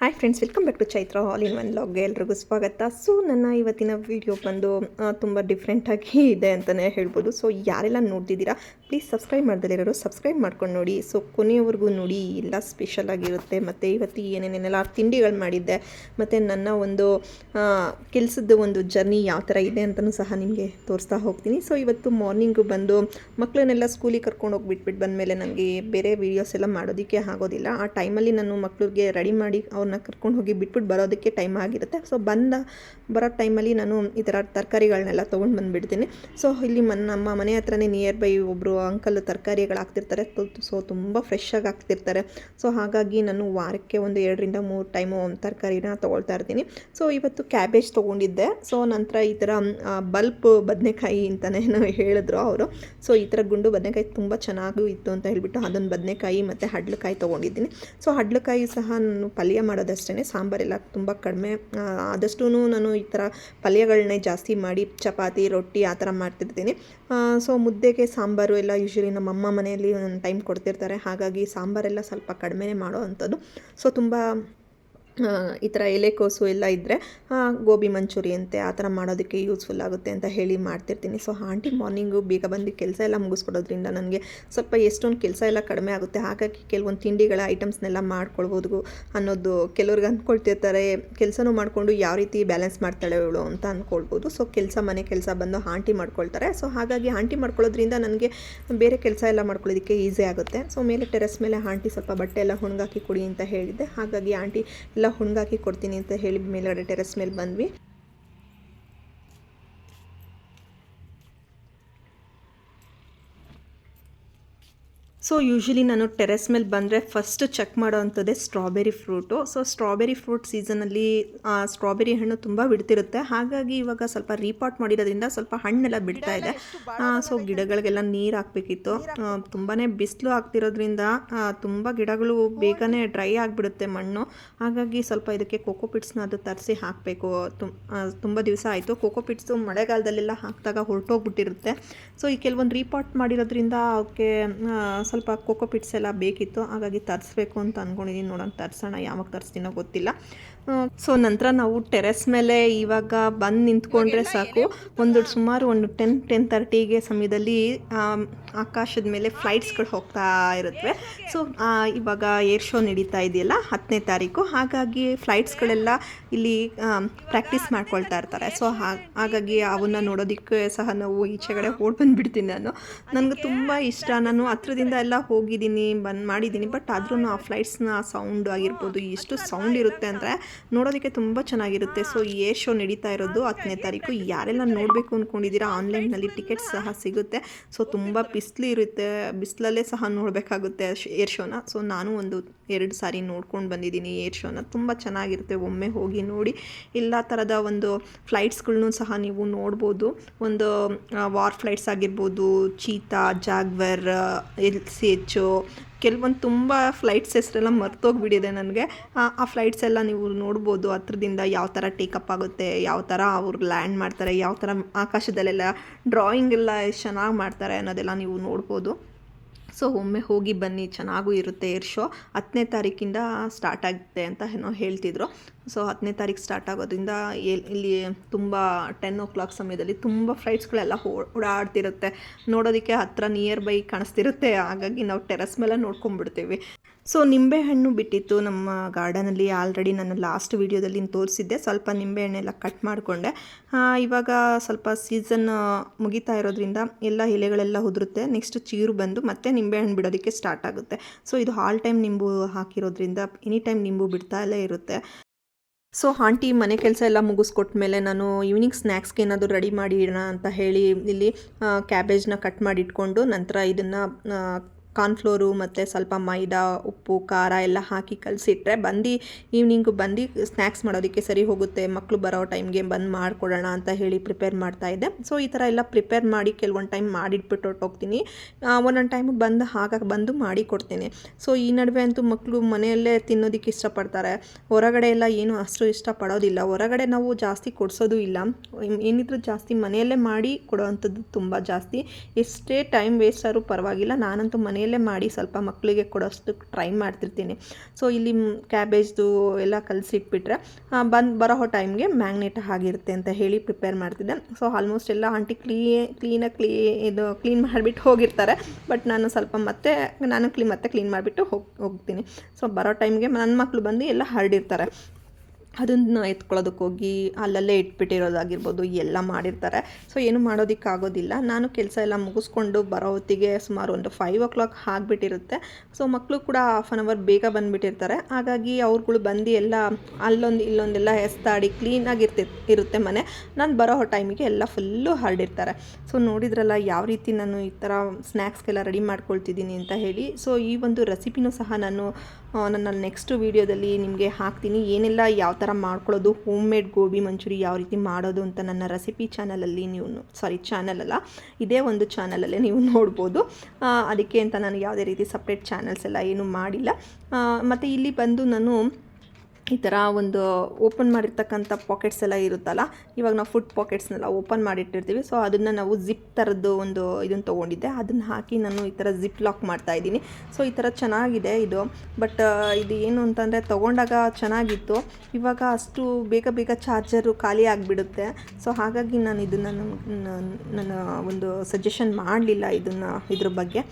Hi friends welcome back to Chaitra all in one ಲಾಗ್ಗೆ ಎಲ್ರಿಗೂ ಸ್ವಾಗತ. So ನನ್ನ ಇವತ್ತಿನ ವಿಡಿಯೋ ಬಂದು ತುಂಬ ಡಿಫ್ರೆಂಟಾಗಿ ಇದೆ ಅಂತಲೇ ಹೇಳ್ಬೋದು. ಸೊ ಯಾರೆಲ್ಲ ನೋಡ್ತಿದ್ದೀರಾ ಪ್ಲೀಸ್ ಸಬ್ಸ್ಕ್ರೈಬ್ ಮಾಡ್ದಲ್ಲಿರೋರು ಸಬ್ಸ್ಕ್ರೈಬ್ ಮಾಡ್ಕೊಂಡು ನೋಡಿ. ಸೊ ಕೊನೆಯವರೆಗೂ ನೋಡಿ. ಎಲ್ಲ ಸ್ಪೆಷಲ್ ಆಗಿರುತ್ತೆ. ಮತ್ತು ಇವತ್ತು ಏನೇನೇನೆಲ್ಲ ತಿಂಡಿಗಳು ಮಾಡಿದ್ದೆ. ಮತ್ತು ನನ್ನ ಒಂದು ಕೆಲಸದ ಒಂದು ಜರ್ನಿ ಯಾವ ಥರ ಇದೆ ಅಂತಲೂ ಸಹ ನಿಮಗೆ ತೋರಿಸ್ತಾ ಹೋಗ್ತೀನಿ. ಸೊ ಇವತ್ತು ಮಾರ್ನಿಂಗು ಬಂದು ಮಕ್ಕಳನ್ನೆಲ್ಲ ಸ್ಕೂಲಿಗೆ ಕರ್ಕೊಂಡು ಹೋಗ್ಬಿಟ್ಬಿಟ್ಟು ಬಂದಮೇಲೆ ನನಗೆ ಬೇರೆ ವೀಡಿಯೋಸ್ ಎಲ್ಲ ಮಾಡೋದಕ್ಕೆ ಆಗೋದಿಲ್ಲ. ಆ ಟೈಮಲ್ಲಿ ನಾನು ಮಕ್ಕಳಿಗೆ ರೆಡಿ ಮಾಡಿ ಅವ್ರನ್ನ ಕರ್ಕೊಂಡು ಹೋಗಿ ಬಿಟ್ಬಿಟ್ಟು ಬರೋದಕ್ಕೆ ಟೈಮ್ ಆಗಿರುತ್ತೆ. ಸೊ ಬಂದ, ಬರೋ ಟೈಮಲ್ಲಿ ನಾನು ಈ ಥರ ತರಕಾರಿಗಳನ್ನೆಲ್ಲ ತೊಗೊಂಡು ಬಂದುಬಿಡ್ತೀನಿ. ಸೊ ಇಲ್ಲಿ ಮನ್ ನಮ್ಮ ಮನೆ ಹತ್ರನೇ ನಿಯರ್ ಬೈ ಒಬ್ಬರು ಅಂಕಲ್ ತರಕಾರಿಗಳು ಹಾಕ್ತಿರ್ತಾರೆ ಸೊ ತುಂಬ ಫ್ರೆಶ್ ಹಾಕ್ತಿರ್ತಾರೆ. ಸೊ ಹಾಗಾಗಿ ನಾನು ವಾರಕ್ಕೆ ಒಂದು ಎರಡರಿಂದ ಮೂರು ಟೈಮು ತರಕಾರಿನ ತೊಗೊಳ್ತಾ ಇರ್ತೀನಿ. ಸೊ ಇವತ್ತು ಕ್ಯಾಬೇಜ್ ತೊಗೊಂಡಿದ್ದೆ. ಸೊ ನಂತರ ಈ ಥರ ಬಲ್ಪ್ ಬದನೆಕಾಯಿ ಅಂತಲೇ ಹೇಳಿದ್ರು ಅವರು. ಸೊ ಈ ಥರ ಗುಂಡು ಬದನೆಕಾಯಿ ತುಂಬ ಚೆನ್ನಾಗೂ ಇತ್ತು ಅಂತ ಹೇಳಿಬಿಟ್ಟು ಅದೊಂದು ಬದನೆಕಾಯಿ ಮತ್ತು ಹಡ್ಲಕಾಯಿ ತೊಗೊಂಡಿದ್ದೀನಿ. ಸೊ ಹಡ್ಲಕಾಯಿ ಸಹ ನಾನು ಪಲ್ಯ ಮಾಡೋದಷ್ಟೇ ಸಾಂಬಾರೆಲ್ಲ ತುಂಬ ಕಡಿಮೆ. ಆದಷ್ಟು ನಾನು ಈ ಥರ ಪಲ್ಯಗಳನ್ನೇ ಜಾಸ್ತಿ ಮಾಡಿ ಚಪಾತಿ, ರೊಟ್ಟಿ ಆ ಥರ ಮಾಡ್ತಿರ್ತೀನಿ. ಸೊ ಮುದ್ದೆಗೆ ಸಾಂಬಾರು ಎಲ್ಲ ಯೂಶ್ವಲಿ ನಮ್ಮ ಅಮ್ಮ ಮನೆಯಲ್ಲಿ ಟೈಮ್ ಕೊಡ್ತಿರ್ತಾರೆ. ಹಾಗಾಗಿ ಸಾಂಬಾರೆಲ್ಲ ಸ್ವಲ್ಪ ಕಡಿಮೆನೇ ಮಾಡೋ ಅಂಥದ್ದು. ಸೊ ತುಂಬ ಈ ಥರ ಎಲೆಕೋಸು ಎಲ್ಲ ಇದ್ದರೆ ಗೋಬಿ ಮಂಚೂರಿ ಅಂತೆ ಆ ಥರ ಮಾಡೋದಕ್ಕೆ ಯೂಸ್ಫುಲ್ ಆಗುತ್ತೆ ಅಂತ ಹೇಳಿ ಮಾಡ್ತಿರ್ತೀನಿ. ಸೊ ಆಂಟಿ ಮಾರ್ನಿಂಗು ಬೇಗ ಬಂದು ಕೆಲಸ ಎಲ್ಲ ಮುಗಿಸ್ಕೊಡೋದ್ರಿಂದ ನನಗೆ ಸ್ವಲ್ಪ ಎಷ್ಟೊಂದು ಕೆಲಸ ಎಲ್ಲ ಕಡಿಮೆ ಆಗುತ್ತೆ. ಹಾಗಾಗಿ ಕೆಲವೊಂದು ತಿಂಡಿಗಳ ಐಟಮ್ಸ್ನೆಲ್ಲ ಮಾಡ್ಕೊಳ್ಬೋದು ಅನ್ನೋದು ಕೆಲವ್ರಿಗೆ ಅಂದ್ಕೊಳ್ತಿರ್ತಾರೆ. ಕೆಲಸನೂ ಮಾಡಿಕೊಂಡು ಯಾವ ರೀತಿ ಬ್ಯಾಲೆನ್ಸ್ ಮಾಡ್ತಾಳೆ ಇವಳು ಅಂತ ಅಂದ್ಕೊಳ್ಬೋದು. ಸೊ ಕೆಲಸ ಮನೆ ಕೆಲಸ ಬಂದು ಆಂಟಿ ಮಾಡ್ಕೊಳ್ತಾರೆ. ಸೊ ಹಾಗಾಗಿ ಆಂಟಿ ಮಾಡ್ಕೊಳ್ಳೋದ್ರಿಂದ ನನಗೆ ಬೇರೆ ಕೆಲಸ ಎಲ್ಲ ಮಾಡ್ಕೊಳ್ಳೋದಕ್ಕೆ ಈಸಿ ಆಗುತ್ತೆ. ಸೊ ಮೇಲೆ ಟೆರೆಸ್ ಮೇಲೆ ಆಂಟಿ ಸ್ವಲ್ಪ ಬಟ್ಟೆ ಎಲ್ಲ ಹುಣ್ಗಾಕಿ ಕೊಡಿ ಅಂತ ಹೇಳಿದ್ದೆ. ಹಾಗಾಗಿ ಆಂಟಿ ಎಲ್ಲ ಹುಣ್ಗಾಕಿ ಕೊಡ್ತೀನಿ ಅಂತ ಹೇಳಿ ಮೇಲ್ಗಡೆ ಟೆರೆಸ್ ಮೇಲೆ ಬಂದ್ವಿ. ಸೊ ಯೂಶ್ವಲಿ ನಾನು ಟೆರೆಸ್ ಮೇಲೆ ಬಂದರೆ ಫಸ್ಟ್ ಚೆಕ್ ಮಾಡೋ ಅಂಥದ್ದೇ strawberry fruit so strawberry fruit ಸೀಸನಲ್ಲಿ ಸ್ಟ್ರಾಬೆರಿ ಹಣ್ಣು ತುಂಬ ಬಿಡ್ತಿರುತ್ತೆ. ಹಾಗಾಗಿ ಇವಾಗ ಸ್ವಲ್ಪ ರೀಪಾಟ್ ಮಾಡಿರೋದ್ರಿಂದ ಸ್ವಲ್ಪ ಹಣ್ಣೆಲ್ಲ ಬಿಡ್ತಾ ಇದೆ. ಸೊ ಗಿಡಗಳಿಗೆಲ್ಲ ನೀರು ಹಾಕ್ಬೇಕಿತ್ತು. ತುಂಬಾ ಬಿಸಿಲು ಆಗ್ತಿರೋದ್ರಿಂದ ತುಂಬ ಗಿಡಗಳು ಬೇಗನೆ ಡ್ರೈ ಆಗಿಬಿಡುತ್ತೆ ಮಣ್ಣು. ಹಾಗಾಗಿ ಸ್ವಲ್ಪ ಇದಕ್ಕೆ ಕೋಕೋ ಪಿಟ್ಸ್ನ ಅದು ತರಿಸಿ ಹಾಕಬೇಕು. ತುಂಬ ದಿವಸ ಆಯಿತು. ಕೋಕೋ ಪಿಟ್ಸು ಮಳೆಗಾಲದಲ್ಲೆಲ್ಲ ಹಾಕಿದಾಗ ಹೊರಟೋಗ್ಬಿಟ್ಟಿರುತ್ತೆ. ಸೊ ಈ ಕೆಲವೊಂದು ರೀಪಾಟ್ ಮಾಡಿರೋದ್ರಿಂದ ಅವಕ್ಕೆ ಸ್ವಲ್ಪ ಕೋಕೋ ಪಿಟ್ಸ್ ಎಲ್ಲ ಬೇಕಿತ್ತು ಹಾಗಾಗಿ ತರಿಸ್ಬೇಕು ಅಂತ ಅಂದ್ಕೊಂಡಿದ್ದೀನಿ ನೋಡೋಣ ತರಿಸೋಣ ಯಾವಾಗ ತರಿಸ್ತೀನೋ ಗೊತ್ತಿಲ್ಲ. ಸೊ ನಂತರ ನಾವು ಟೆರೆಸ್ ಮೇಲೆ ಇವಾಗ ಬಂದು ನಿಂತ್ಕೊಂಡ್ರೆ ಸಾಕು. ಒಂದು ಸುಮಾರು ಒಂದು ಟೆನ್ ಟೆನ್ ತರ್ಟಿಗೆ ಸಮಯದಲ್ಲಿ ಆಕಾಶದ ಮೇಲೆ ಫ್ಲೈಟ್ಸ್ಗಳು ಹೋಗ್ತಾ ಇರುತ್ತವೆ ಸೊ ಇವಾಗ ಏರ್ ಶೋ ನಡೀತಾ ಇದೆಯಲ್ಲ ಹತ್ತನೇ ತಾರೀಕು. ಹಾಗಾಗಿ ಫ್ಲೈಟ್ಸ್ಗಳೆಲ್ಲ ಇಲ್ಲಿ ಪ್ರಾಕ್ಟೀಸ್ ಮಾಡ್ಕೊಳ್ತಾ ಇರ್ತಾರೆ. ಸೊ ಹಾಗಾಗಿ ಅವನ್ನ ನೋಡೋದಕ್ಕೆ ಸಹ ನಾವು ಈಚೆಗಡೆ ಓಡ್ ಬಂದುಬಿಡ್ತೀನಿ ನಾನು. ನನಗೆ ತುಂಬ ಇಷ್ಟ. ನಾನು ಹತ್ರದಿಂದ ಎಲ್ಲ ಹೋಗಿದ್ದೀನಿ ಬಂದು ಮಾಡಿದ್ದೀನಿ. ಬಟ್ ಆದ್ರೂ ಆ ಫ್ಲೈಟ್ಸ್ನ ಸೌಂಡ್ ಆಗಿರ್ಬೋದು ಎಷ್ಟು ಸೌಂಡ್ ಇರುತ್ತೆ ಅಂದರೆ ನೋಡೋದಕ್ಕೆ ತುಂಬ ಚೆನ್ನಾಗಿರುತ್ತೆ. ಸೊ ಏರ್ ಶೋ ನಡೀತಾ ಇರೋದು ಹತ್ತನೇ ತಾರೀಕು. ಯಾರೆಲ್ಲ ನೋಡಬೇಕು ಅಂದ್ಕೊಂಡಿದ್ದೀರಾ ಆನ್ಲೈನ್ನಲ್ಲಿ ಟಿಕೆಟ್ ಸಹ ಸಿಗುತ್ತೆ. ಸೊ ತುಂಬ ಬಿಸಿಲು ಇರುತ್ತೆ. ಬಿಸಿಲಲ್ಲೇ ಸಹ ನೋಡಬೇಕಾಗುತ್ತೆ ಏರ್ ಶೋನ. ಸೊ ನಾನು ಒಂದು ಎರಡು ಸಾರಿ ನೋಡ್ಕೊಂಡು ಬಂದಿದ್ದೀನಿ ಏರ್ ಶೋನ. ತುಂಬ ಚೆನ್ನಾಗಿರುತ್ತೆ. ಒಮ್ಮೆ ಹೋಗಿ ನೋಡಿ. ಎಲ್ಲ ಥರದ ಒಂದು ಫ್ಲೈಟ್ಸ್ಗಳನ್ನೂ ಸಹ ನೀವು ನೋಡ್ಬೋದು. ಒಂದು ವಾರ್ ಫ್ಲೈಟ್ಸ್ ಆಗಿರ್ಬೋದು, cheetah, jaguar, L C H ಕೆಲವೊಂದು ತುಂಬ ಫ್ಲೈಟ್ಸ್ ಹೆಸರೆಲ್ಲ ಮರ್ತೋಗ್ಬಿಟ್ಟಿದೆ ನನಗೆ. ಆ ಫ್ಲೈಟ್ಸ್ ಎಲ್ಲ ನೀವು ನೋಡ್ಬೋದು, ಹತ್ರದಿಂದ ಯಾವ ಥರ ಟೇಕಪ್ ಆಗುತ್ತೆ, ಯಾವ ಥರ ಅವ್ರು ಲ್ಯಾಂಡ್ ಮಾಡ್ತಾರೆ, ಯಾವ ಥರ ಆಕಾಶದಲ್ಲೆಲ್ಲ ಡ್ರಾಯಿಂಗ್ ಎಲ್ಲ ಎಷ್ಟು ಚೆನ್ನಾಗಿ ಮಾಡ್ತಾರೆ ಅನ್ನೋದೆಲ್ಲ ನೀವು ನೋಡ್ಬೋದು. ಸೊ ಒಮ್ಮೆ ಹೋಗಿ ಬನ್ನಿ, ಚೆನ್ನಾಗೂ ಇರುತ್ತೆ ಏರ್ ಶೋ. ಹತ್ತನೇ ತಾರೀಕಿಂದ ಸ್ಟಾರ್ಟ್ ಆಗುತ್ತೆ ಅಂತ ಏನೋ ಹೇಳ್ತಿದ್ರು. ಸೊ ಹತ್ತನೇ ತಾರೀಕು ಸ್ಟಾರ್ಟ್ ಆಗೋದ್ರಿಂದ ಇಲ್ಲಿ ತುಂಬ ಟೆನ್ ಓ ಕ್ಲಾಕ್ ಸಮಯದಲ್ಲಿ ತುಂಬ ಫ್ಲೈಟ್ಸ್ಗಳೆಲ್ಲ ಓಡಾಡ್ತಿರುತ್ತೆ. ನೋಡೋದಕ್ಕೆ ಹತ್ರ ನಿಯರ್ ಬೈ ಕಾಣಿಸ್ತಿರುತ್ತೆ. ಹಾಗಾಗಿ ನಾವು ಟೆರಸ್ ಮೇಲೆ ನೋಡ್ಕೊಂಡ್ಬಿಡ್ತೀವಿ. ಸೊ ನಿಂಬೆಹಣ್ಣು ಬಿಟ್ಟಿತ್ತು ನಮ್ಮ ಗಾರ್ಡನಲ್ಲಿ ಆಲ್ರೆಡಿ ನಾನು ಲಾಸ್ಟ್ ವೀಡಿಯೋದಲ್ಲಿ ತೋರಿಸಿದ್ದೆ. ಸ್ವಲ್ಪ ನಿಂಬೆಹಣ್ಣೆಲ್ಲ ಕಟ್ ಮಾಡಿಕೊಂಡೆ. ಇವಾಗ ಸ್ವಲ್ಪ ಸೀಸನ್ ಮುಗಿತಾ ಇರೋದ್ರಿಂದ ಎಲ್ಲ ಎಲೆಗಳೆಲ್ಲ ಉದುರುತ್ತೆ. ನೆಕ್ಸ್ಟ್ ಚೀರು ಬಂದು ಮತ್ತೆ ನಿಂಬೆಹಣ್ಣು ಬಿಡೋದಕ್ಕೆ ಸ್ಟಾರ್ಟ್ ಆಗುತ್ತೆ. ಸೊ ಇದು ಆಲ್ ಟೈಮ್ ನಿಂಬು ಹಾಕಿರೋದ್ರಿಂದ ಎನಿ ಟೈಮ್ ನಿಂಬು ಬಿಡ್ತಾ ಎಲ್ಲ ಇರುತ್ತೆ. ಸೊ ಆಂಟಿ ಮನೆ ಕೆಲಸ ಎಲ್ಲ ಮುಗಿಸ್ಕೊಟ್ಮೇಲೆ ನಾನು ಈವ್ನಿಂಗ್ ಸ್ನ್ಯಾಕ್ಸ್ಗೆ ಏನಾದರೂ ರೆಡಿ ಮಾಡಿ ಇಡೋಣ ಅಂತ ಹೇಳಿ ಇಲ್ಲಿ ಕ್ಯಾಬೇಜ್ನ ಕಟ್ ಮಾಡಿ ಇಟ್ಕೊಂಡು ನಂತರ ಇದನ್ನು ಕಾರ್ನ್ಫ್ಲೋರು ಮತ್ತು ಸ್ವಲ್ಪ ಮೈದಾ ಉಪ್ಪು ಖಾರ ಎಲ್ಲ ಹಾಕಿ ಕಲಸಿಟ್ರೆ ಬಂದು ಈವ್ನಿಂಗು ಬಂದು ಸ್ನ್ಯಾಕ್ಸ್ ಮಾಡೋದಕ್ಕೆ ಸರಿ ಹೋಗುತ್ತೆ. ಮಕ್ಕಳು ಬರೋ ಟೈಮ್ಗೆ ಬಂದು ಮಾಡಿಕೊಡೋಣ ಅಂತ ಹೇಳಿ ಪ್ರಿಪೇರ್ ಮಾಡ್ತಾ ಇದ್ದೆ. ಸೊ ಈ ಥರ ಎಲ್ಲ ಪ್ರಿಪೇರ್ ಮಾಡಿ ಕೆಲವೊಂದು ಟೈಮ್ ಮಾಡಿಟ್ಬಿಟ್ಟು ಹೊರ್ಟೋಗ್ತೀನಿ. ಒಂದೊಂದು ಟೈಮ್ ಬಂದು ಹಾಗಾಗಿ ಬಂದು ಮಾಡಿ ಕೊಡ್ತೀನಿ. ಸೊ ಈ ನಡುವೆ ಅಂತೂ ಮಕ್ಕಳು ಮನೆಯಲ್ಲೇ ತಿನ್ನೋದಕ್ಕೆ ಇಷ್ಟಪಡ್ತಾರೆ. ಹೊರಗಡೆ ಎಲ್ಲ ಏನು ಅಷ್ಟು ಇಷ್ಟಪಡೋದಿಲ್ಲ. ಹೊರಗಡೆ ನಾವು ಜಾಸ್ತಿ ಕೊಡಿಸೋದು ಇಲ್ಲ. ಏನಿದ್ರು ಜಾಸ್ತಿ ಮನೆಯಲ್ಲೇ ಮಾಡಿ ಕೊಡೋವಂಥದ್ದು ತುಂಬ ಜಾಸ್ತಿ. ಎಷ್ಟೇ ಟೈಮ್ ವೇಸ್ಟ್ ಆದರೂ ಪರವಾಗಿಲ್ಲ. ನಾನಂತೂ ಮನೆಯಲ್ಲೇ ಮಾಡಿ ಸ್ವಲ್ಪ ಮಕ್ಕಳಿಗೆ ಕೊಡೋಷ್ಟು ಟ್ರೈ ಮಾಡ್ತಿರ್ತೀನಿ. ಸೊ ಇಲ್ಲಿ ಕ್ಯಾಬೇಜ್ದು ಎಲ್ಲ ಕಲಸಿಟ್ಬಿಟ್ರೆ ಬಂದು ಬರೋ ಟೈಮ್ಗೆ ಮ್ಯಾಗ್ನೆಟ್ ಆಗಿರುತ್ತೆ ಅಂತ ಹೇಳಿ ಪ್ರಿಪೇರ್ ಮಾಡ್ತಿದ್ದೆ. ಸೊ ಆಲ್ಮೋಸ್ಟ್ ಎಲ್ಲ ಆಂಟಿ ಕ್ಲೀ ಕ್ಲೀನಾಗಿ ಕ್ಲೀ ಇದು ಕ್ಲೀನ್ ಮಾಡಿಬಿಟ್ಟು ಹೋಗಿರ್ತಾರೆ. ಬಟ್ ನಾನು ಸ್ವಲ್ಪ ಮತ್ತೆ, ನಾನು ಕ್ಲೀನ್ ಮತ್ತೆ ಕ್ಲೀನ್ ಮಾಡಿಬಿಟ್ಟು ಹೋಗಿ, ಹೋಗ್ತೀನಿ. ಸೊ ಬರೋ ಟೈಮ್ಗೆ ನನ್ನ ಮಕ್ಕಳು ಬಂದು ಎಲ್ಲ ಹರಡಿರ್ತಾರೆ. ಅದನ್ನು ಎತ್ಕೊಳ್ಳೋದಕ್ಕೆ ಹೋಗಿ ಅಲ್ಲಲ್ಲೇ ಇಟ್ಬಿಟ್ಟಿರೋದಾಗಿರ್ಬೋದು, ಎಲ್ಲ ಮಾಡಿರ್ತಾರೆ. ಸೊ ಏನು ಮಾಡೋದಕ್ಕಾಗೋದಿಲ್ಲ. ನಾನು ಕೆಲಸ ಎಲ್ಲ ಮುಗಿಸ್ಕೊಂಡು ಬರೋ ಹೊತ್ತಿಗೆ ಸುಮಾರು ಒಂದು ಫೈವ್ ಓ ಕ್ಲಾಕ್ ಆಗಿಬಿಟ್ಟಿರುತ್ತೆ. ಸೊ ಮಕ್ಕಳು ಕೂಡ ಹಾಫ್ ಆನ್ ಅವರ್ ಬೇಗ ಬಂದುಬಿಟ್ಟಿರ್ತಾರೆ. ಹಾಗಾಗಿ ಅವ್ರುಗಳು ಬಂದು ಎಲ್ಲ ಅಲ್ಲೊಂದು ಇಲ್ಲೊಂದೆಲ್ಲ ಎಸ್ತಾಡಿ ಕ್ಲೀನಾಗಿರ್ತಿ, ಇರುತ್ತೆ ಮನೆ. ನಾನು ಬರೋ ಟೈಮಿಗೆ ಎಲ್ಲ ಫುಲ್ಲು ಹರಡಿರ್ತಾರೆ. ಸೊ ನೋಡಿದ್ರಲ್ಲ ಯಾವ ರೀತಿ ನಾನು ಈ ಥರ ಸ್ನ್ಯಾಕ್ಸ್ಗೆಲ್ಲ ರೆಡಿ ಮಾಡ್ಕೊಳ್ತಿದ್ದೀನಿ ಅಂತ ಹೇಳಿ. ಸೊ ಈ ಒಂದು ರೆಸಿಪಿನೂ ಸಹ ನಾನು ಆ, ನನ್ನ ನೆಕ್ಸ್ಟ್ ವೀಡಿಯೋದಲ್ಲಿ ನಿಮಗೆ ಹಾಕ್ತೀನಿ. ಏನೆಲ್ಲ ಯಾವ ಥರ ಮಾಡ್ಕೊಳ್ಳೋದು ಹೋಮ್ ಮೇಡ್ ಗೋಬಿ ಮಂಚೂರಿ ಯಾವ ರೀತಿ ಮಾಡೋದು ಅಂತ ನನ್ನ ರೆಸಿಪಿ ಚಾನಲಲ್ಲಿ ನೀವು ಸಾರಿ ಚಾನಲ್ ಅಲ್ಲ ಇದೇ ಒಂದು ಚಾನಲಲ್ಲೇ ನೀವು ನೋಡ್ಬೋದು. ಅದಕ್ಕೆ ಅಂತ ನಾನು ಯಾವುದೇ ರೀತಿ ಸಪ್ರೇಟ್ ಚಾನಲ್ಸ್ ಎಲ್ಲ ಏನೂ ಮಾಡಿಲ್ಲ. ಮತ್ತು ಇಲ್ಲಿ ಬಂದು ನಾನು ಈ ಥರ ಒಂದು ಓಪನ್ ಮಾಡಿರ್ತಕ್ಕಂಥ ಪಾಕೆಟ್ಸ್ ಎಲ್ಲ ಇರುತ್ತಲ್ಲ, ಇವಾಗ ನಾವು ಫುಡ್ ಪಾಕೆಟ್ಸ್ನೆಲ್ಲ ಓಪನ್ ಮಾಡಿಟ್ಟಿರ್ತೀವಿ. ಸೊ ಅದನ್ನು ನಾವು ಜಿಪ್ ಥರದ್ದು ಒಂದು ಇದನ್ನು ತೊಗೊಂಡಿದ್ದೆ. ಅದನ್ನು ಹಾಕಿ ನಾನು ಈ ಥರ ಜಿಪ್ ಲಾಕ್ ಮಾಡ್ತಾ ಇದ್ದೀನಿ. ಸೊ ಈ ಥರ ಚೆನ್ನಾಗಿದೆ ಇದು. ಬಟ್ ಇದು ಏನು ಅಂತಂದರೆ ತೊಗೊಂಡಾಗ ಚೆನ್ನಾಗಿತ್ತು. ಇವಾಗ ಅಷ್ಟು ಬೇಗ ಬೇಗ ಚಾರ್ಜರು ಖಾಲಿ ಆಗಿಬಿಡುತ್ತೆ. ಸೊ ಹಾಗಾಗಿ ನಾನು ಇದನ್ನು ನನ್ನ ಒಂದು ಸಜೆಷನ್ ಮಾಡಲಿಲ್ಲ ಇದನ್ನು, ಇದ್ರ ಬಗ್ಗೆ.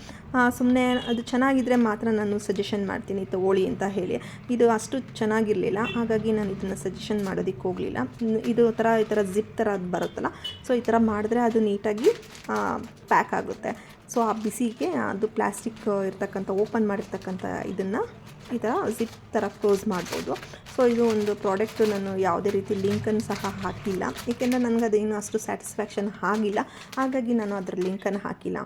ಸುಮ್ಮನೆ ಅದು ಚೆನ್ನಾಗಿದ್ದರೆ ಮಾತ್ರ ನಾನು ಸಜೆಷನ್ ಮಾಡ್ತೀನಿ, ತಗೊಳ್ಳಿ ಅಂತ ಹೇಳಿ. ಇದು ಅಷ್ಟು ಚೆನ್ನಾಗಿರಲಿಲ್ಲ. ಹಾಗಾಗಿ ನಾನು ಇದನ್ನು ಸಜೆಷನ್ ಮಾಡೋದಕ್ಕೆ ಹೋಗಲಿಲ್ಲ. ಇದು ಥರ ಈ ಥರ ಜಿಪ್ ಥರ ಅದು ಬರುತ್ತಲ್ಲ ಸೊ ಈ ಥರ ಮಾಡಿದ್ರೆ ಅದು ನೀಟಾಗಿ ಪ್ಯಾಕ್ ಆಗುತ್ತೆ. ಸೊ ಆ ಬಿಸಿಗೆ ಅದು ಪ್ಲಾಸ್ಟಿಕ್ ಇರ್ತಕ್ಕಂಥ ಓಪನ್ ಮಾಡಿರ್ತಕ್ಕಂಥ ಇದನ್ನು ಈ ಥರ ಜಿಪ್ ಥರ ಕ್ಲೋಸ್ ಮಾಡ್ಬೋದು. ಸೊ ಇದು ಒಂದು ಪ್ರಾಡಕ್ಟ್ ನಾನು ಯಾವುದೇ ರೀತಿ ಲಿಂಕನ್ನು ಸಹ ಹಾಕಿಲ್ಲ. ಏಕೆಂದರೆ ನನಗೆ ಅದೇನು ಅಷ್ಟು ಸ್ಯಾಟಿಸ್ಫ್ಯಾಕ್ಷನ್ ಆಗಿಲ್ಲ. ಹಾಗಾಗಿ ನಾನು ಅದರ ಲಿಂಕನ್ನು ಹಾಕಿಲ್ಲ.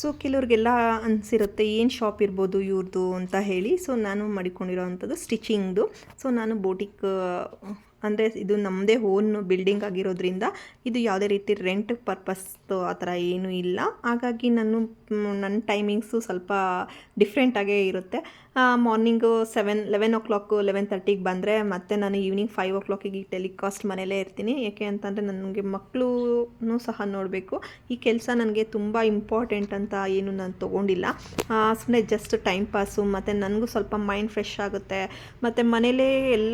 ಸೊ ಕೆಲವ್ರಿಗೆಲ್ಲ ಅನಿಸಿರುತ್ತೆ, ಏನು ಶಾಪ್ ಇರ್ಬೋದು ಇವ್ರದ್ದು ಅಂತ ಹೇಳಿ. ಸೊ ನಾನು ಮಾಡಿಕೊಂಡಿರೋ ಅಂಥದ್ದು ಸ್ಟಿಚಿಂಗ್ದು ಸೊ ನಾನು ಬೋಟಿಕ್ ಅಂದರೆ ಇದು ನಮ್ಮದೇ ಓನ್ ಬಿಲ್ಡಿಂಗ್ ಆಗಿರೋದ್ರಿಂದ ಇದು ಯಾವುದೇ ರೀತಿ ರೆಂಟ್ ಪರ್ಪಸ್ ಆ ಥರ ಏನೂ ಇಲ್ಲ. ಹಾಗಾಗಿ ನಾನು, ನನ್ನ ಟೈಮಿಂಗ್ಸು ಸ್ವಲ್ಪ ಡಿಫ್ರೆಂಟಾಗೇ ಇರುತ್ತೆ. Morning seven eleven o'clock eleven ತರ್ಟಿಗೆ ಬಂದರೆ ಮತ್ತೆ ನಾನು ಈವ್ನಿಂಗ್ ಫೈವ್ ಓ ಕ್ಲಾಕಿಗೆ ಟೆಲಿಕಾಸ್ಟ್ ಮನೇಲೇ ಇರ್ತೀನಿ. ಏಕೆ ಅಂತಂದರೆ ನನಗೆ ಮಕ್ಕಳು ಸಹ ನೋಡಬೇಕು. ಈ ಕೆಲಸ ನನಗೆ ತುಂಬ ಇಂಪಾರ್ಟೆಂಟ್ ಅಂತ ಏನು ನಾನು ತೊಗೊಂಡಿಲ್ಲ. ಸುಮ್ಮನೆ ಜಸ್ಟ್ ಟೈಮ್ ಪಾಸು ಮತ್ತು ನನಗೂ ಸ್ವಲ್ಪ ಮೈಂಡ್ ಫ್ರೆಶ್ ಆಗುತ್ತೆ. ಮತ್ತು ಮನೇಲೇ ಎಲ್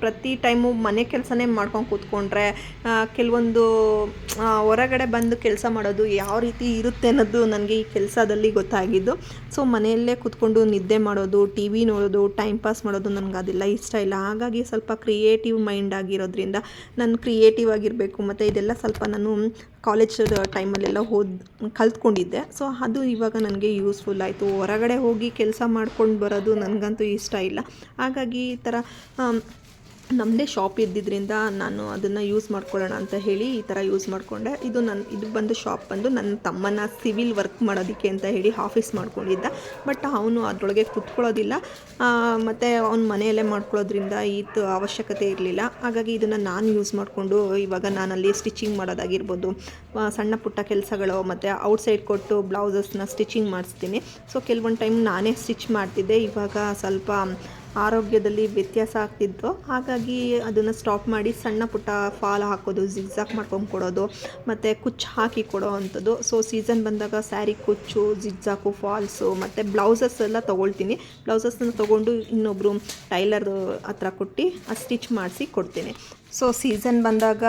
ಪ್ರತಿ ಟೈಮು ಮನೆ ಕೆಲಸನೇ ಮಾಡ್ಕೊಂಡು ಕೂತ್ಕೊಂಡ್ರೆ ಕೆಲವೊಂದು ಹೊರಗಡೆ ಬಂದು ಕೆಲಸ ಮಾಡೋದು ಯಾವ ರೀತಿ ಇರುತ್ತೆ ಅನ್ನೋದು ನನಗೆ ಈ ಕೆಲಸದಲ್ಲಿ ಗೊತ್ತಾಗಿದ್ದು. ಸೊ, ಮನೆಯಲ್ಲೇ ಕೂತ್ಕೊಂಡು ನಿದ್ದೆ ಮಾಡೋದು, ಟಿ ವಿ ನೋಡೋದು ಟೈಮ್ ಪಾಸ್ ಮಾಡೋದು ನನಗೆ ಅದೆಲ್ಲ, ಇಷ್ಟ ಇಲ್ಲ. ಹಾಗಾಗಿ ಸ್ವಲ್ಪ ಕ್ರಿಯೇಟಿವ್ ಮೈಂಡ್ ಆಗಿರೋದ್ರಿಂದ ನಾನು ಕ್ರಿಯೇಟಿವ್ ಆಗಿರಬೇಕು. ಮತ್ತು ಇದೆಲ್ಲ ಸ್ವಲ್ಪ ನಾನು ಕಾಲೇಜ್ ಟೈಮಲ್ಲೆಲ್ಲ ಓದ್ ಕಲ್ತ್ಕೊಂಡಿದ್ದೆ. ಸೊ, ಅದು ಇವಾಗ ನನಗೆ ಯೂಸ್ಫುಲ್ ಆಯಿತು. ಹೊರಗಡೆ ಹೋಗಿ ಕೆಲಸ ಮಾಡ್ಕೊಂಡು ಬರೋದು ನನಗಂತೂ ಇಷ್ಟ ಇಲ್ಲ. ಹಾಗಾಗಿ ಈ ಥರ ನಮ್ಮದೇ ಶಾಪ್ ಇದ್ದಿದ್ದರಿಂದ ನಾನು ಅದನ್ನು ಯೂಸ್ ಮಾಡ್ಕೊಳ್ಳೋಣ ಅಂತ ಹೇಳಿ ಈ ಥರ ಯೂಸ್ ಮಾಡಿಕೊಂಡೆ. ಇದು ನನ್ನ ಇದು ಬಂದು ಶಾಪ್ ಬಂದು ನನ್ನ ತಮ್ಮನ ಸಿವಿಲ್ ವರ್ಕ್ ಮಾಡೋದಕ್ಕೆ ಅಂತ ಹೇಳಿ ಆಫೀಸ್ ಮಾಡ್ಕೊಂಡಿದ್ದ. ಬಟ್ ಅವನು ಅದರೊಳಗೆ ಕುತ್ಕೊಳ್ಳೋದಿಲ್ಲ. ಮತ್ತು ಅವ್ನ ಮನೆಯಲ್ಲೇ ಮಾಡ್ಕೊಳ್ಳೋದ್ರಿಂದ ಇದು ಅವಶ್ಯಕತೆ ಇರಲಿಲ್ಲ. ಹಾಗಾಗಿ ಇದನ್ನು ನಾನು ಯೂಸ್ ಮಾಡಿಕೊಂಡು ಇವಾಗ ನಾನಲ್ಲಿ ಸ್ಟಿಚಿಂಗ್ ಮಾಡೋದಾಗಿರ್ಬೋದು. ಸಣ್ಣ ಪುಟ್ಟ ಕೆಲಸಗಳು ಮತ್ತು ಔಟ್ಸೈಡ್ ಕೊಟ್ಟು ಬ್ಲೌಸಸ್ನ ಸ್ಟಿಚಿಂಗ್ ಮಾಡಿಸ್ತೀನಿ. ಸೊ ಕೆಲವೊಂದು ಟೈಮ್ ನಾನೇ ಸ್ಟಿಚ್ ಮಾಡ್ತಿದ್ದೆ. ಇವಾಗ ಸ್ವಲ್ಪ ಆರೋಗ್ಯದಲ್ಲಿ ವ್ಯತ್ಯಾಸ ಆಗ್ತಿತ್ತು ಹಾಗಾಗಿ ಅದನ್ನು ಸ್ಟಾಪ್ ಮಾಡಿ ಸಣ್ಣ ಪುಟ್ಟ ಫಾಲ್ ಹಾಕೋದು ಜಿಗ್ಜಾಕ್ ಮಾಡ್ಕೊಂಡು ಕೊಡೋದು ಮತ್ತು ಕುಚ್ಚು ಹಾಕಿ ಕೊಡೋ ಅಂಥದ್ದು. ಸೊ ಸೀಸನ್ ಬಂದಾಗ ಸ್ಯಾರಿ ಕುಚ್ಚು ಜಿಗ್ಜಾಕು ಫಾಲ್ಸು ಮತ್ತು ಬ್ಲೌಸಸ್ ಎಲ್ಲ ತೊಗೊಳ್ತೀನಿ. ಬ್ಲೌಸಸ್ನ ತೊಗೊಂಡು ಇನ್ನೊಬ್ಬರು ಟೈಲರ್ ಹತ್ರ ಕೊಟ್ಟು ಸ್ಟಿಚ್ ಮಾಡಿಸಿ ಕೊಡ್ತೀನಿ. ಸೊ ಸೀಸನ್ ಬಂದಾಗ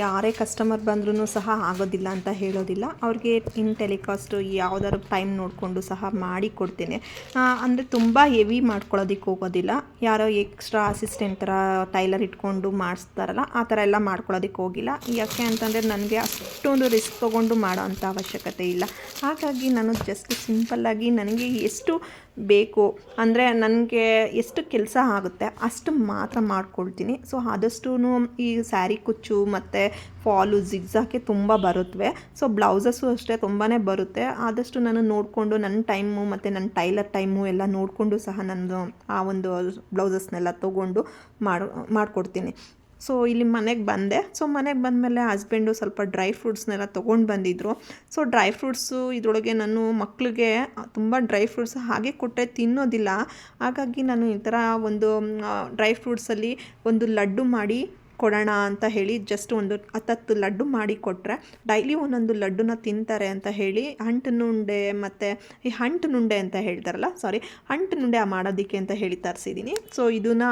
ಯಾರೇ ಕಸ್ಟಮರ್ ಬಂದ್ರೂ ಸಹ ಆಗೋದಿಲ್ಲ ಅಂತ ಹೇಳೋದಿಲ್ಲ. ಅವ್ರಿಗೆ ಇನ್ ಟೆಲಿಕಾಸ್ಟು ಯಾವ್ದಾದ್ರು ಟೈಮ್ ನೋಡಿಕೊಂಡು ಸಹ ಮಾಡಿ ಕೊಡ್ತೀನಿ. ಅಂದರೆ ತುಂಬ ಹೆವಿ ಮಾಡ್ಕೊಳ್ಳೋದಕ್ಕೆ ಹೋಗೋದಿಲ್ಲ. ಯಾರೋ ಎಕ್ಸ್ಟ್ರಾ ಅಸಿಸ್ಟೆಂಟ್ ಥರ ಟೈಲರ್ ಇಟ್ಕೊಂಡು ಮಾಡಿಸ್ತಾರಲ್ಲ, ಆ ಥರ ಎಲ್ಲ ಮಾಡ್ಕೊಳ್ಳೋದಕ್ಕೆ ಹೋಗಿಲ್ಲ. ಯಾಕೆ ಅಂತಂದರೆ ನನಗೆ ಅಷ್ಟೊಂದು ರಿಸ್ಕ್ ತೊಗೊಂಡು ಮಾಡೋ ಅಂಥ ಅವಶ್ಯಕತೆ ಇಲ್ಲ. ಹಾಗಾಗಿ ನಾನು ಜಸ್ಟ್ ಸಿಂಪಲ್ಲಾಗಿ ನನಗೆ ಎಷ್ಟು ಬೇಕು, ಅಂದರೆ ನನಗೆ ಎಷ್ಟು ಕೆಲಸ ಆಗುತ್ತೆ ಅಷ್ಟು ಮಾತ್ರ ಮಾಡ್ಕೊಳ್ತೀನಿ. ಸೊ ಆದಷ್ಟು ಈ ಸ್ಯಾರಿ, ಕುಚ್ಚು ಮತ್ತು ಫಾಲು ಜಿಗ್ಜಾಕೆ ತುಂಬ ಬರುತ್ತವೆ ಸೊ ಬ್ಲೌಸಸ್ಸು ಅಷ್ಟೇ ತುಂಬಾ ಬರುತ್ತೆ. ಆದಷ್ಟು ನಾನು ನೋಡಿಕೊಂಡು ನನ್ನ ಟೈಮು ಮತ್ತು ನನ್ನ ಟೈಲರ್ ಟೈಮು ಎಲ್ಲ ನೋಡಿಕೊಂಡು ಸಹ ನಾನು ಆ ಒಂದು ಬ್ಲೌಸಸ್ನೆಲ್ಲ ತೊಗೊಂಡು ಮಾಡಿ, ಮಾಡಿಕೊಡ್ತೀನಿ. ಸೊ ಇಲ್ಲಿ ಮನೆಗೆ ಬಂದೆ. ಸೊ ಮನೆಗೆ ಬಂದಮೇಲೆ ಹಸ್ಬೆಂಡು ಸ್ವಲ್ಪ ಡ್ರೈ ಫ್ರೂಟ್ಸ್ನೆಲ್ಲ ತೊಗೊಂಡು ಬಂದಿದ್ದರು ಸೊ ಡ್ರೈ ಫ್ರೂಟ್ಸು ಇದರೊಳಗೆ ನಾನು ಮಕ್ಕಳಿಗೆ ತುಂಬ ಡ್ರೈ ಫ್ರೂಟ್ಸ್ ಹಾಗೆ ಕೊಟ್ಟರೆ ತಿನ್ನೋದಿಲ್ಲ. ಹಾಗಾಗಿ ನಾನು ಈ ಥರ ಒಂದು ಡ್ರೈ ಫ್ರೂಟ್ಸಲ್ಲಿ ಒಂದು ಲಡ್ಡು ಮಾಡಿ ಕೊಡೋಣ ಅಂತ ಹೇಳಿ ಜಸ್ಟ್ ಒಂದು ಹತ್ತತ್ತು ಲಡ್ಡು ಮಾಡಿ ಕೊಟ್ಟರೆ ಡೈಲಿ ಒಂದೊಂದು ಲಡ್ಡುನ ತಿಂತಾರೆ ಅಂತ ಹೇಳಿ ಅಂಟು ನುಂಡೆ ಮತ್ತು ಈ ಅಂಟು ನುಂಡೆ ಅಂತ ಹೇಳ್ತಾರಲ್ಲ ಸಾರಿ ಅಂಟು ನುಂಡೆ ಮಾಡೋದಕ್ಕೆ ಅಂತ ಹೇಳಿ ತರಿಸಿದ್ದೀನಿ ಸೊ ಇದನ್ನ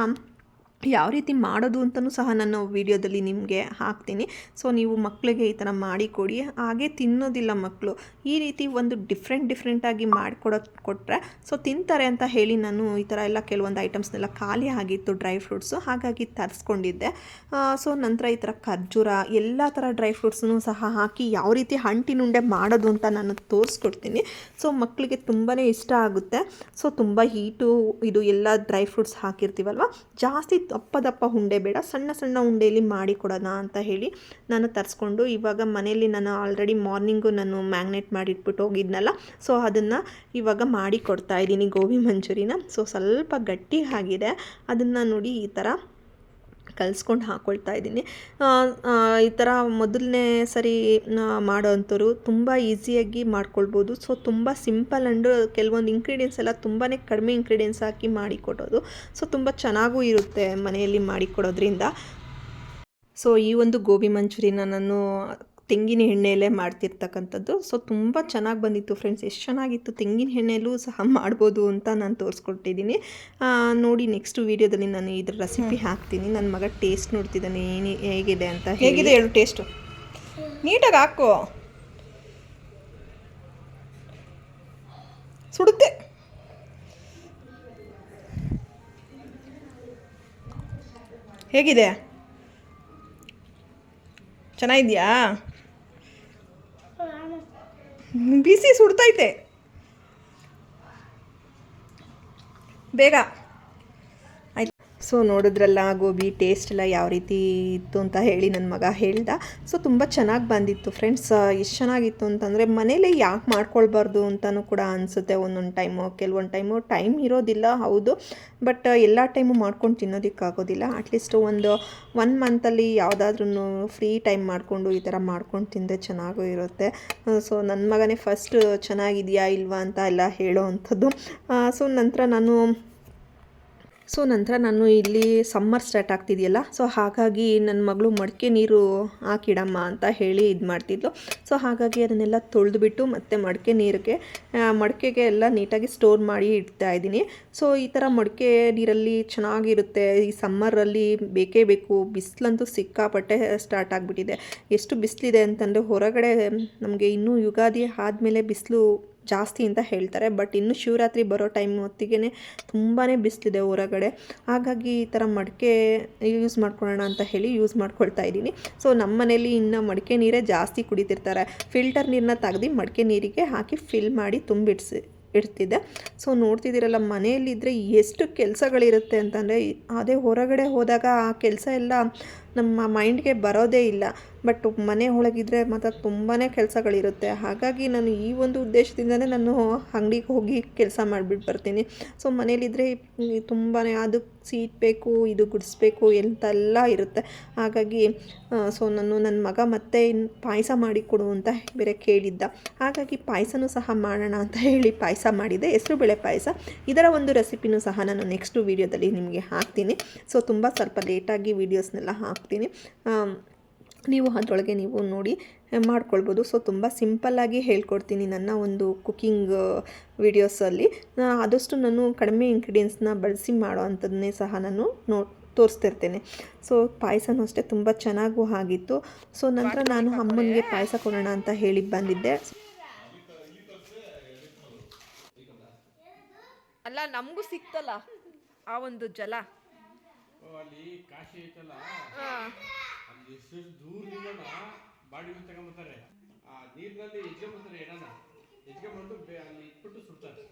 ಯಾವ ರೀತಿ ಮಾಡೋದು ಅಂತಲೂ ಸಹ ನಾನು ವೀಡಿಯೋದಲ್ಲಿ ನಿಮಗೆ ಹಾಕ್ತೀನಿ. ಸೊ, ನೀವು ಮಕ್ಕಳಿಗೆ ಈ ಥರ ಮಾಡಿಕೊಡಿ. ಹಾಗೆ ತಿನ್ನೋದಿಲ್ಲ ಮಕ್ಕಳು. ಈ ರೀತಿ ಒಂದು ಡಿಫ್ರೆಂಟ್ ಡಿಫ್ರೆಂಟಾಗಿ ಮಾಡಿಕೊಡೋದು ಕೊಟ್ಟರೆ ಸೊ, ತಿಂತಾರೆ ಅಂತ ಹೇಳಿ ನಾನು ಈ ಥರ ಎಲ್ಲ ಕೆಲವೊಂದು ಐಟಮ್ಸ್ನೆಲ್ಲ ಖಾಲಿ ಆಗಿತ್ತು ಡ್ರೈ ಫ್ರೂಟ್ಸು ಹಾಗಾಗಿ ತರಿಸ್ಕೊಂಡಿದ್ದೆ. ಸೊ, ನಂತರ ಈ ಥರ ಖರ್ಜೂರ, ಎಲ್ಲ ಥರ ಡ್ರೈ ಫ್ರೂಟ್ಸ್ನೂ ಸಹ ಹಾಕಿ ಯಾವ ರೀತಿ ಹಂಟಿನುಂಡೆ ಮಾಡೋದು ಅಂತ ನಾನು ತೋರಿಸ್ಕೊಡ್ತೀನಿ. ಸೊ ಮಕ್ಕಳಿಗೆ ತುಂಬಾ ಇಷ್ಟ ಆಗುತ್ತೆ. ಸೊ, ತುಂಬ ಹೀಟು ಇದು ಎಲ್ಲ ಡ್ರೈ ಫ್ರೂಟ್ಸ್ ಹಾಕಿರ್ತೀವಲ್ವ? ಜಾಸ್ತಿ ದಪ್ಪ ದಪ್ಪ ಉಂಡೆ ಬೇಡ, ಸಣ್ಣ ಸಣ್ಣ ಉಂಡೆಯಲ್ಲಿ ಮಾಡಿ ಕೊಡೋಣ ಅಂತ ಹೇಳಿ ನಾನು ತರಿಸ್ಕೊಂಡು ಇವಾಗ ಮನೆಯಲ್ಲಿ ನಾನು ಆಲ್ರೆಡಿ ಮಾರ್ನಿಂಗು ನಾನು ಮ್ಯಾಗ್ನೆಟ್ ಮಾಡಿಟ್ಬಿಟ್ಟು ಹೋಗಿದ್ನಲ್ಲ ಸೊ ಅದನ್ನು ಇವಾಗ ಮಾಡಿ ಕೊಡ್ತಾ ಇದ್ದೀನಿ ಗೋಬಿ ಮಂಚೂರಿನ. ಸೊ ಸ್ವಲ್ಪ ಗಟ್ಟಿ ಆಗಿದೆ, ಅದನ್ನು ನೋಡಿ ಈ ಥರ ಕಲಿಸ್ಕೊಂಡು ಹಾಕ್ಕೊಳ್ತಾ ಇದ್ದೀನಿ. ಈ ಥರ ಮೊದಲನೇ ಸರಿ ಮಾಡೋವಂಥವ್ರು ತುಂಬ ಈಸಿಯಾಗಿ ಮಾಡ್ಕೊಳ್ಬೋದು. ಸೊ, ತುಂಬ ಸಿಂಪಲ್ ಆ್ಯಂಡ್ ಕೆಲವೊಂದು ಇಂಗ್ರೀಡಿಯೆಂಟ್ಸ್ ಎಲ್ಲ ತುಂಬಾ ಕಡಿಮೆ ಇಂಗ್ರೀಡಿಯೆಂಟ್ಸ್ ಹಾಕಿ ಮಾಡಿಕೊಡೋದು ಸೊ, ತುಂಬ ಚೆನ್ನಾಗೂ ಇರುತ್ತೆ ಮನೆಯಲ್ಲಿ ಮಾಡಿಕೊಡೋದ್ರಿಂದ ಸೊ, ಈ ಒಂದು ಗೋಬಿ ಮಂಚೂರಿನ ನಾನು ತೆಂಗಿನ ಎಣ್ಣೆಯಲ್ಲೇ ಮಾಡ್ತಿರ್ತಕ್ಕಂಥದ್ದು. ಸೊ ತುಂಬ ಚೆನ್ನಾಗಿ ಬಂದಿತ್ತು ಫ್ರೆಂಡ್ಸ್ ಎಷ್ಟು ಚೆನ್ನಾಗಿತ್ತು ತೆಂಗಿನ ಎಣ್ಣೆಯಲ್ಲೂ ಸಹ ಮಾಡ್ಬೋದು ಅಂತ ನಾನು ತೋರಿಸ್ಕೊಟ್ಟಿದ್ದೀನಿ ನೋಡಿ ನೆಕ್ಸ್ಟ್ ವೀಡಿಯೋದಲ್ಲಿ ನಾನು ಇದ್ರ ರೆಸಿಪಿ ಹಾಕ್ತೀನಿ. ನನ್ನ ಮಗ ಟೇಸ್ಟ್ ನೋಡ್ತಿದ್ದಾನೆ ಏನು ಹೇಗಿದೆ ಅಂತ ಹೇಗಿದೆ ಹೇಳು ಟೇಸ್ಟು ನೀಟಾಗಿ ಹಾಕು. ಸುಡುತ್ತೆ. ಹೇಗಿದೆ? ಚೆನ್ನಾಗಿದ್ಯಾ? ಬಿಸಿ ಸುಡ್ತೈತೆ. ಬೇಗ. ಸೊ ನೋಡಿದ್ರಲ್ಲ, ಗೋಬಿ ಟೇಸ್ಟ್ ಎಲ್ಲ ಯಾವ ರೀತಿ ಇತ್ತು ಅಂತ ಹೇಳಿ ನನ್ನ ಮಗ ಹೇಳ್ದ. ಸೊ ತುಂಬ ಚೆನ್ನಾಗಿ ಬಂದಿತ್ತು ಫ್ರೆಂಡ್ಸ್ ಎಷ್ಟು ಚೆನ್ನಾಗಿತ್ತು ಅಂತಂದರೆ ಮನೇಲಿ ಯಾಕೆ ಮಾಡ್ಕೊಳ್ಬಾರ್ದು ಅಂತಲೂ ಕೂಡ ಅನಿಸುತ್ತೆ ಒಂದೊಂದು ಟೈಮು ಕೆಲವೊಂದು ಟೈಮು ಟೈಮ್ ಇರೋದಿಲ್ಲ, ಹೌದು. ಬಟ್ ಎಲ್ಲ ಟೈಮು ಮಾಡ್ಕೊಂಡು ತಿನ್ನೋದಕ್ಕಾಗೋದಿಲ್ಲ. ಅಟ್ಲೀಸ್ಟ್ ಒಂದು ಒನ್ ಮಂತಲ್ಲಿ ಯಾವುದಾದ್ರೂ ಫ್ರೀ ಟೈಮ್ ಮಾಡಿಕೊಂಡು ಈ ಥರ ಮಾಡ್ಕೊಂಡು ತಿಂದರೆ ಚೆನ್ನಾಗೂ ಇರುತ್ತೆ. ಸೊ ನನ್ನ ಮಗನೇ ಫಸ್ಟ್ ಚೆನ್ನಾಗಿದೆಯಾ ಇಲ್ವಾ ಅಂತ ಎಲ್ಲ ಹೇಳೋ ಅಂಥದ್ದು. ಸೊ ನಂತರ ನಾನು ಸೊ ನಂತರ ನಾನು ಇಲ್ಲಿ ಸಮ್ಮರ್ ಸ್ಟಾರ್ಟ್ ಆಗ್ತಿದೆಯಲ್ಲ? ಸೊ ಹಾಗಾಗಿ ನನ್ನ ಮಗಳು ಮಡಿಕೆ ನೀರು ಹಾಕಿಡಮ್ಮ ಅಂತ ಹೇಳಿ ಇದು ಮಾಡ್ತಿದ್ಲು. ಸೊ ಹಾಗಾಗಿ ಅದನ್ನೆಲ್ಲ ತೊಳೆದುಬಿಟ್ಟು ಮತ್ತು ಮಡಿಕೆ ನೀರಿಗೆ ಮಡಿಕೆಗೆ ಎಲ್ಲ ನೀಟಾಗಿ ಸ್ಟೋರ್ ಮಾಡಿ ಇಡ್ತಾ ಇದ್ದೀನಿ. ಸೊ ಈ ಥರ ಮಡಿಕೆ ನೀರಲ್ಲಿ ಚೆನ್ನಾಗಿರುತ್ತೆ. ಈ ಸಮ್ಮರಲ್ಲಿ ಬೇಕೇ ಬೇಕು. ಬಿಸಿಲಂತೂ ಸಿಕ್ಕಾಪಟ್ಟೆ ಸ್ಟಾರ್ಟ್ ಆಗಿಬಿಟ್ಟಿದೆ. ಎಷ್ಟು ಬಿಸಿಲಿದೆ ಅಂತಂದರೆ, ಹೊರಗಡೆ ನಮಗೆ ಇನ್ನೂ ಯುಗಾದಿ ಆದಮೇಲೆ ಬಿಸಿಲು ಜಾಸ್ತಿ ಅಂತ ಹೇಳ್ತಾರೆ ಬಟ್ ಇನ್ನು ಶಿವರಾತ್ರಿ ಬರೋ ಟೈಮ್ ಹೊತ್ತಿಗೆ ತುಂಬಾ ಬಿಸಿಲಿದೆ ಹೊರಗಡೆ. ಹಾಗಾಗಿ ಈ ಥರ ಮಡಿಕೆ ಯೂಸ್ ಮಾಡ್ಕೊಳ್ಳೋಣ ಅಂತ ಹೇಳಿ ಯೂಸ್ ಮಾಡ್ಕೊಳ್ತಾ ಇದ್ದೀನಿ. ಸೊ ನಮ್ಮ ಮನೇಲಿ ಇನ್ನು ಮಡಿಕೆ ನೀರೇ ಜಾಸ್ತಿ ಕುಡಿತಿರ್ತಾರೆ. ಫಿಲ್ಟರ್ ನೀರನ್ನ ತೆಗ್ದು ಮಡಿಕೆ ನೀರಿಗೆ ಹಾಕಿ ಫಿಲ್ ಮಾಡಿ ತುಂಬಿಡ್ಸಿ ಇಡ್ತಿದ್ದೆ. ಸೊ ನೋಡ್ತಿದ್ದೀರಲ್ಲ ಮನೆಯಲ್ಲಿದ್ದರೆ ಎಷ್ಟು ಕೆಲಸಗಳಿರುತ್ತೆ ಅಂತಂದರೆ, ಅದೇ ಹೊರಗಡೆ ಹೋದಾಗ ಆ ಕೆಲಸ ಎಲ್ಲ ನಮ್ಮ ಮೈಂಡ್ಗೆ ಬರೋದೇ ಇಲ್ಲ. ಬಟ್ ಮನೆ ಒಳಗಿದ್ರೆ ಮಾತ್ರ ತುಂಬಾ ಕೆಲಸಗಳಿರುತ್ತೆ. ಹಾಗಾಗಿ ನಾನು ಈ ಒಂದು ಉದ್ದೇಶದಿಂದನೇ ನಾನು ಅಂಗಡಿಗೆ ಹೋಗಿ ಕೆಲಸ ಮಾಡಿಬಿಟ್ಟು ಬರ್ತೀನಿ. ಸೊ ಮನೇಲಿದ್ದರೆ ತುಂಬಾ ಅದು ಸೀಟ್ ಬೇಕು, ಇದು ಗುಡಿಸ್ಬೇಕು ಎಂತೆಲ್ಲ ಇರುತ್ತೆ. ಹಾಗಾಗಿ ಸೊ, ನಾನು ನನ್ನ ಮಗ ಮತ್ತೆ ಪಾಯಸ ಮಾಡಿಕೊಡು ಅಂತ ಬೇರೆ ಕೇಳಿದ್ದ. ಹಾಗಾಗಿ ಪಾಯಸನೂ ಸಹ ಮಾಡೋಣ ಅಂತ ಹೇಳಿ ಪಾಯಸ ಮಾಡಿದೆ. ಹೆಸರುಬೇಳೆ ಪಾಯಸ. ಇದರ ಒಂದು ರೆಸಿಪಿನೂ ಸಹ ನಾನು ನೆಕ್ಸ್ಟ್ ವೀಡಿಯೋದಲ್ಲಿ ನಿಮಗೆ ಹಾಕ್ತೀನಿ. ಸೊ, ತುಂಬ ಸ್ವಲ್ಪ ಲೇಟಾಗಿ ವೀಡಿಯೋಸ್ನೆಲ್ಲ ಹಾಕ್ತೀನಿ ನೀವು ಅದರೊಳಗೆ ನೀವು ನೋಡಿ ಮಾಡ್ಕೊಳ್ಬೋದು. ಸೊ ತುಂಬ ಸಿಂಪಲ್ಲಾಗಿ ಹೇಳ್ಕೊಡ್ತೀನಿ ನನ್ನ ಒಂದು ಕುಕ್ಕಿಂಗ್ ವೀಡಿಯೋಸಲ್ಲಿ. ಆದಷ್ಟು ನಾನು ಕಡಿಮೆ ಇಂಗ್ರೀಡಿಯೆಂಟ್ಸ್ನ ಬಳಸಿ ಮಾಡೋ ಅಂಥದ್ದನ್ನೇ ಸಹ ನಾನು ನೋ ತೋರಿಸ್ತಿರ್ತೇನೆ. ಸೊ ಪಾಯಸನೂ ಅಷ್ಟೇ ತುಂಬ ಚೆನ್ನಾಗೂ ಆಗಿತ್ತು. ಸೊ ನಂತರ ನಾನು ಅಮ್ಮನಿಗೆ ಪಾಯಸ ಕೊಡೋಣ ಅಂತ ಹೇಳಿ ಬಂದಿದ್ದೆ. ಅಲ್ಲ ನಮಗೂ ಸಿಕ್ತಲ್ಲ ಆ ಒಂದು ಜಲ? ಅಲ್ಲಿ ಕಾಶಿ ಐತಲ್ಲ? ಅಲ್ಲಿ ಎಷ್ಟು ದೂರದಿಂದ ಬಾಡಿ ತಗೊಂಬರ್ತಾರೆ ಆ ನೀರಿನಲ್ಲಿ ಹೆಜ್ಜೆ ಬರ್ತಾರೆ ಏನಾನ ಹೆಜ್ಜೆ ಬೆ- ಅಲ್ಲಿ ಇಟ್ಬಿಟ್ಟು ಸುಡ್ತಾರೆ.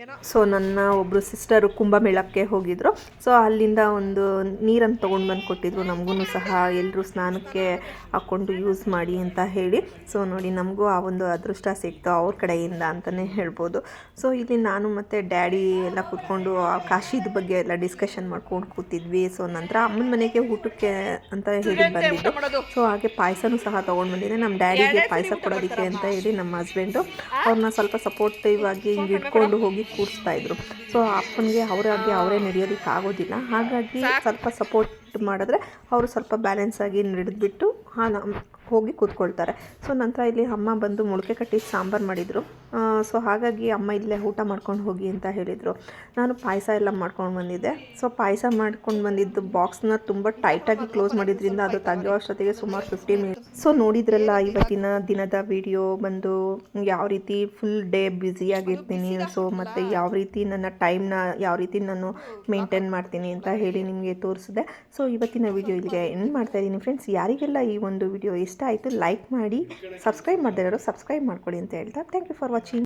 ಏನೋ? ಸೊ ನನ್ನ ಒಬ್ಬರು ಸಿಸ್ಟರು ಕುಂಭಮೇಳಕ್ಕೆ ಹೋಗಿದ್ರು. ಸೊ ಅಲ್ಲಿಂದ ಒಂದು ನೀರನ್ನು ತೊಗೊಂಡು ಬಂದು ಕೊಟ್ಟಿದ್ರು. ನಮಗೂ ಸಹ ಎಲ್ಲರೂ ಸ್ನಾನಕ್ಕೆ ಹಾಕ್ಕೊಂಡು ಯೂಸ್ ಮಾಡಿ ಅಂತ ಹೇಳಿ. ಸೊ ನೋಡಿ ನಮಗೂ ಆ ಒಂದು ಅದೃಷ್ಟ ಸಿಕ್ತು ಅವ್ರ ಕಡೆಯಿಂದ ಅಂತಲೇ ಹೇಳ್ಬೋದು. ಸೊ ಇಲ್ಲಿ ನಾನು ಮತ್ತು ಡ್ಯಾಡಿ ಎಲ್ಲ ಕೂತ್ಕೊಂಡು ಆ ಕಾಶಿದ ಬಗ್ಗೆ ಎಲ್ಲ ಡಿಸ್ಕಷನ್ ಮಾಡ್ಕೊಂಡು ಕೂತಿದ್ವಿ. ಸೊ ನಂತರ ಅಮ್ಮನ ಮನೆಗೆ ಊಟಕ್ಕೆ ಅಂತ ಹೇಳಿ ಬಂದಿದ್ದು. ಸೊ ಹಾಗೆ ಪಾಯಸನೂ ಸಹ ತೊಗೊಂಡು ಬಂದಿದ್ದೆ. ನಮ್ಮ ಡ್ಯಾಡಿಗೆ ಪಾಯಸ ಕೊಡೋದಕ್ಕೆ ಅಂತ ಹೇಳಿ ನಮ್ಮ ಹಸ್ಬೆಂಡು ಅವ್ರನ್ನ ಸ್ವಲ್ಪ ಸಪೋರ್ಟಿವ್ ಆಗಿ ಹಿಂಗೆ ಇಟ್ಕೊಂಡು ಹೋಗಿ ಕೂರಿಸ್ತಾ ಇದ್ರು. ಸೊ ಅಪ್ಪನಿಗೆ ಅವರಾಗಿ ಅವರೇ ನಡೆಯೋದಕ್ಕೆ ಆಗೋದಿಲ್ಲ. ಹಾಗಾಗಿ ಸ್ವಲ್ಪ ಸಪೋರ್ಟ್ ಮಾಡಿದ್ರೆ ಅವರು ಸ್ವಲ್ಪ ಬ್ಯಾಲೆನ್ಸ್ ಆಗಿ ನಡೆದ್ಬಿಟ್ಟು ಹಾಂ ಹೋಗಿ ಕೂತ್ಕೊಳ್ತಾರೆ. ಸೊ ನಂತರ ಇಲ್ಲಿ ಅಮ್ಮ ಬಂದು ಮೊಳಕೆ ಕಟ್ಟಿ ಸಾಂಬಾರು ಮಾಡಿದರು. ಸೊ ಹಾಗಾಗಿ ಅಮ್ಮ ಇಲ್ಲೇ ಊಟ ಮಾಡ್ಕೊಂಡು ಹೋಗಿ ಅಂತ ಹೇಳಿದರು. ನಾನು ಪಾಯಸ ಎಲ್ಲ ಮಾಡ್ಕೊಂಡು ಬಂದಿದ್ದೆ. ಸೊ ಪಾಯಸ ಮಾಡ್ಕೊಂಡು ಬಂದಿದ್ದು ಬಾಕ್ಸ್ನ ತುಂಬ ಟೈಟಾಗಿ ಕ್ಲೋಸ್ ಮಾಡಿದ್ರಿಂದ ಅದು ತೆಗೆಯೋ ಅಷ್ಟೊತ್ತಿಗೆ ಸುಮಾರು ಫಿಫ್ಟಿ ಮಿನಿಟ್ಸ್ ಸೊ ನೋಡಿದ್ರಲ್ಲ, ಇವತ್ತಿನ ದಿನದ ವಿಡಿಯೋ ಬಂದು ಯಾವ ರೀತಿ ಫುಲ್ ಡೇ ಬ್ಯುಸಿಯಾಗಿರ್ತೀನಿ ಸೊ ಮತ್ತು ಯಾವ ರೀತಿ ನನ್ನ ಟೈಮ್ನ ಯಾವ ರೀತಿ ನಾನು ಮೇಂಟೈನ್ ಮಾಡ್ತೀನಿ ಅಂತ ಹೇಳಿ ನಿಮಗೆ ತೋರಿಸಿದೆ. ಸೊ ಇವತ್ತಿನ ವಿಡಿಯೋ ಇಲ್ಲಿಗೆ ಎಂಡ್ ಮಾಡ್ತಾ ಇದ್ದೀನಿ. ಫ್ರೆಂಡ್ಸ್ ಯಾರಿಗೆಲ್ಲ ಈ ಒಂದು ವಿಡಿಯೋ ಇಷ್ಟ ಆಯಿತು ಲೈಕ್ ಮಾಡಿ ಸಬ್ಸ್ಕ್ರೈಬ್ ಮಾಡದೇ ಇರೋರು ಸಬ್ಸ್ಕ್ರೈಬ್ ಮಾಡ್ಕೊಳ್ಳಿ ಅಂತ ಹೇಳ್ತಾ ಥ್ಯಾಂಕ್ ಯು ಫಾರ್ ವಾಚಿಂಗ್